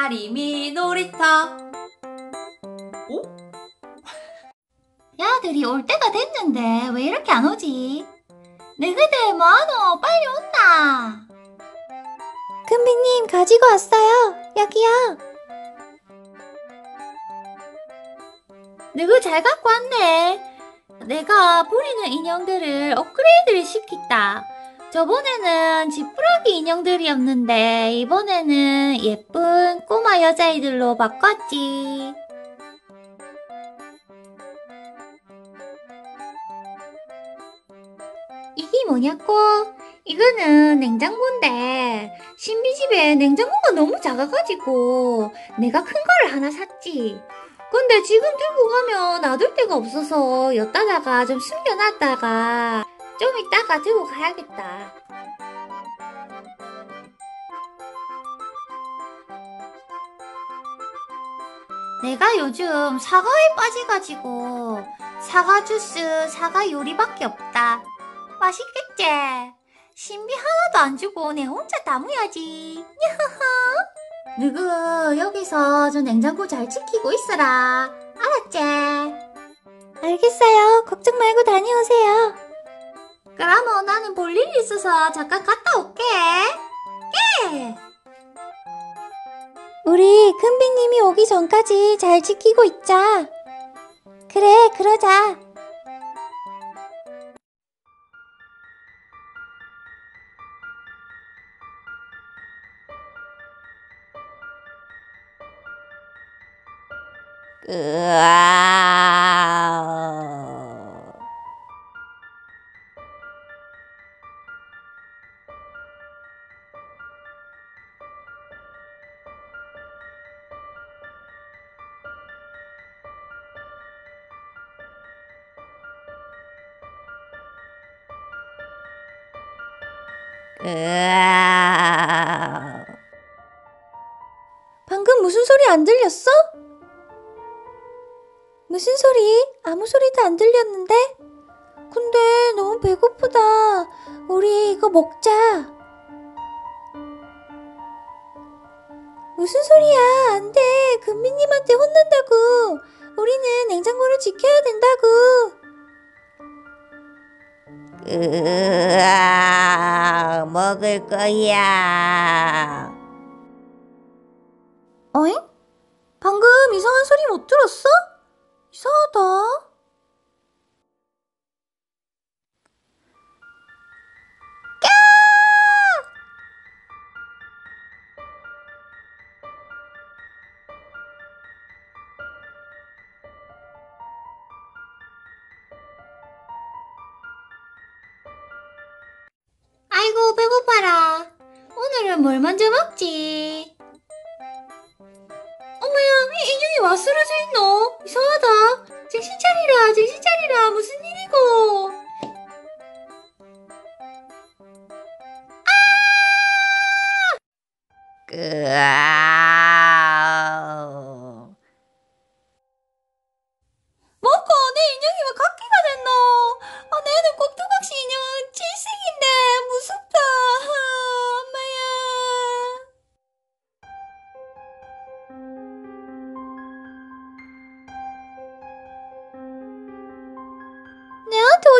다리미 놀이터. 오? 야들이 올 때가 됐는데 왜 이렇게 안 오지? 너희들 뭐하노? 빨리 온나? 금비님 가지고 왔어요. 여기요. 너희 잘 갖고 왔네. 내가 부리는 인형들을 업그레이드를 시켰다. 저번에는 지푸라기 인형들이었는데 이번에는 예쁜 꼬마 여자애들로 바꿨지. 이게 뭐냐고? 이거는 냉장고인데 신비집에 냉장고가 너무 작아가지고 내가 큰 거를 하나 샀지. 근데 지금 들고 가면 놔둘 데가 없어서 엿다다가 좀 숨겨놨다가 좀 이따가 들고 가야겠다. 내가 요즘 사과에 빠져가지고 사과 주스, 사과 요리밖에 없다. 맛있겠지? 신비 하나도 안 주고 내 혼자 담아야지. 야하하. 누구 여기서 저 냉장고 잘 지키고 있어라. 알았지? 알겠어요. 걱정 말고 다녀오세요. 그러면 나는 볼일 있어서 잠깐 갔다 우리 금비님이 오기 전까지 잘 지키고 있자. 그래, 그러자. 으아. 방금 무슨 소리 안 들렸어? 무슨 소리? 아무 소리도 안 들렸는데? 근데 너무 배고프다. 우리 이거 먹자. 무슨 소리야? 안 돼. 금비님한테 혼난다고. 우리는 냉장고를 지켜야 된다고. 으아. 먹을 거야. 어잉? 방금 이상한 소리 못 들었어? 이상하다. 아이고. 뭘 먼저 먹지? 이 인형이 와 쓰러져 있노? 이상하다. 정신 차리라, 정신 차리라. 무슨 일이고? 으아.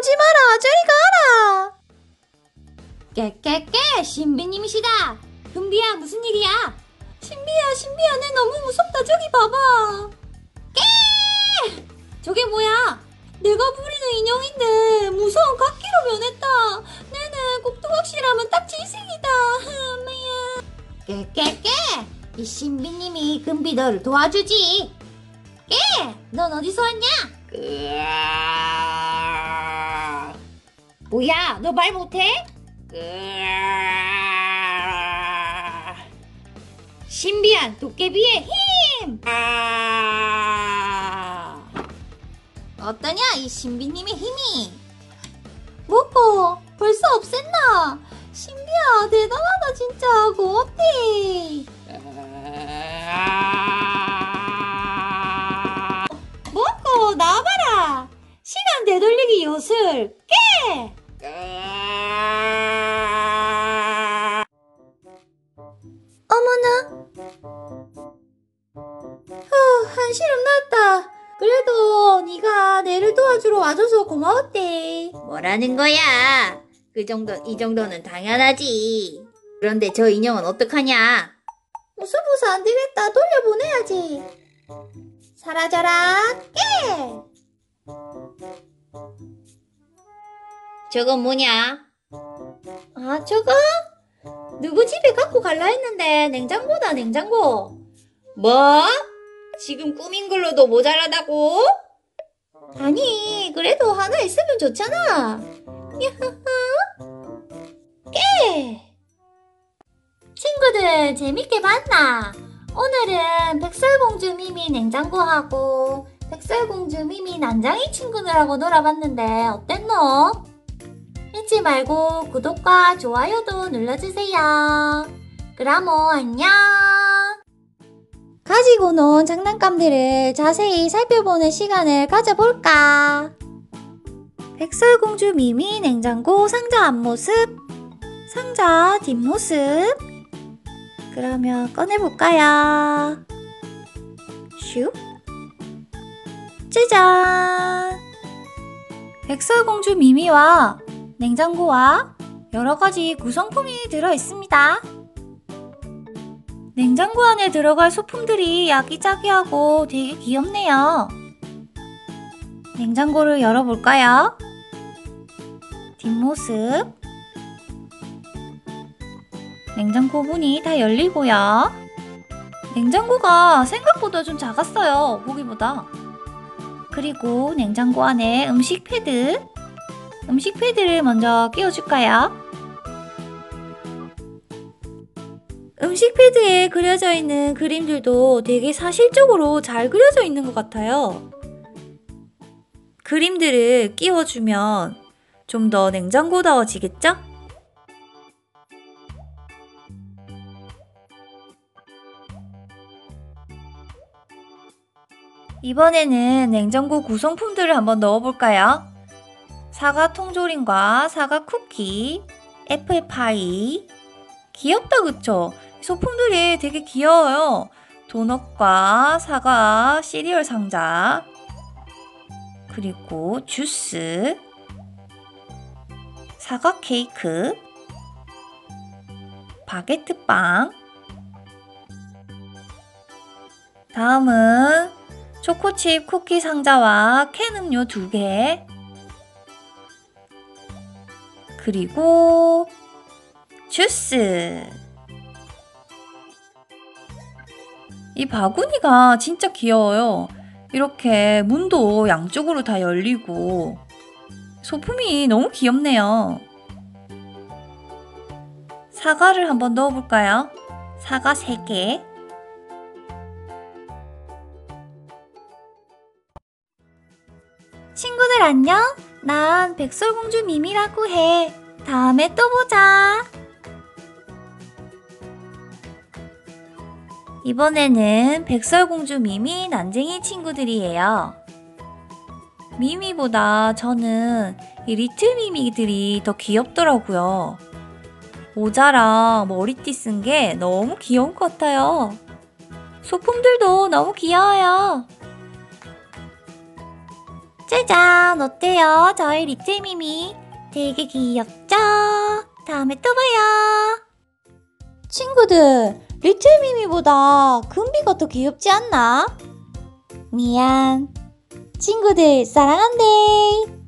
오지 마라. 저리 가라. 깨깨깨 신비님이시다. 금비야 무슨 일이야? 신비야 신비야 내 너무 무섭다 저기 봐봐. 깨! 저게 뭐야? 내가 부리는 인형인데 무서운 각기로 변했다. 내는 꼭두각시라면 딱 질색이다. 엄마야. 깨깨깨 이 신비님이 금비 너를 도와주지. 깨! 넌 어디서 왔냐? 으아. 뭐야 너 말 못해? 신비한 도깨비의 힘! 아. 어떠냐 이 신비님의 힘이 뭐고 벌써 없앴나 신비야 대단하다 진짜 고맙대 아. 뭐고 나와봐라 시간 되돌리기 요술 한시름 났다. 그래도 네가 내를 도와주러 와줘서 고마웠대. 뭐라는 거야? 그 정도, 이 정도는 당연하지. 그런데 저 인형은 어떡하냐? 웃어보서 안 되겠다. 돌려보내야지. 사라져라. 깨! 저건 뭐냐? 아, 저거? 누구 집에 갖고 갈라 했는데 냉장고다, 냉장고. 뭐? 지금 꾸민 걸로도 모자라다고? 아니, 그래도 하나 있으면 좋잖아. 야하하. 깨! 친구들, 재밌게 봤나? 오늘은 백설공주 미미 냉장고하고 백설공주 미미 난장이 친구들하고 놀아봤는데 어땠노? 잊지 말고 구독과 좋아요도 눌러주세요. 그라모 안녕! 가지고 논 장난감들을 자세히 살펴보는 시간을 가져볼까? 백설공주 미미 냉장고 상자 앞모습, 상자 뒷모습. 그러면 꺼내볼까요? 슉. 짜잔! 백설공주 미미와 냉장고와 여러 가지 구성품이 들어 있습니다. 냉장고 안에 들어갈 소품들이 아기자기하고 되게 귀엽네요. 냉장고를 열어볼까요? 뒷모습. 냉장고 문이 다 열리고요. 냉장고가 생각보다 좀 작았어요. 보기보다. 그리고 냉장고 안에 음식 패드. 음식 패드를 먼저 끼워줄까요? 음식 패드에 그려져 있는 그림들도 되게 사실적으로 잘 그려져 있는 것 같아요. 그림들을 끼워주면 좀 더 냉장고다워지겠죠? 이번에는 냉장고 구성품들을 한번 넣어볼까요? 사과 통조림과 사과 쿠키, 애플 파이. 귀엽다, 그쵸? 소품들이 되게 귀여워요. 도넛과 사과 시리얼 상자, 그리고 주스, 사과 케이크, 바게트 빵. 다음은 초코칩 쿠키 상자와 캔 음료 두 개. 그리고 주스. 이 바구니가 진짜 귀여워요. 이렇게 문도 양쪽으로 다 열리고 소품이 너무 귀엽네요. 사과를 한번 넣어볼까요? 사과 3개. 친구들 안녕? 난 백설공주 미미라고 해. 다음에 또 보자. 이번에는 백설공주 미미 난쟁이 친구들이에요. 미미보다 저는 이 리틀 미미들이 더 귀엽더라고요. 모자랑 머리띠 쓴 게 너무 귀여운 것 같아요. 소품들도 너무 귀여워요. 짜잔, 어때요? 저희 리틀 미미. 되게 귀엽죠? 다음에 또 봐요. 친구들, 리틀 미미보다 금비가 더 귀엽지 않나? 미안. 친구들, 사랑한대.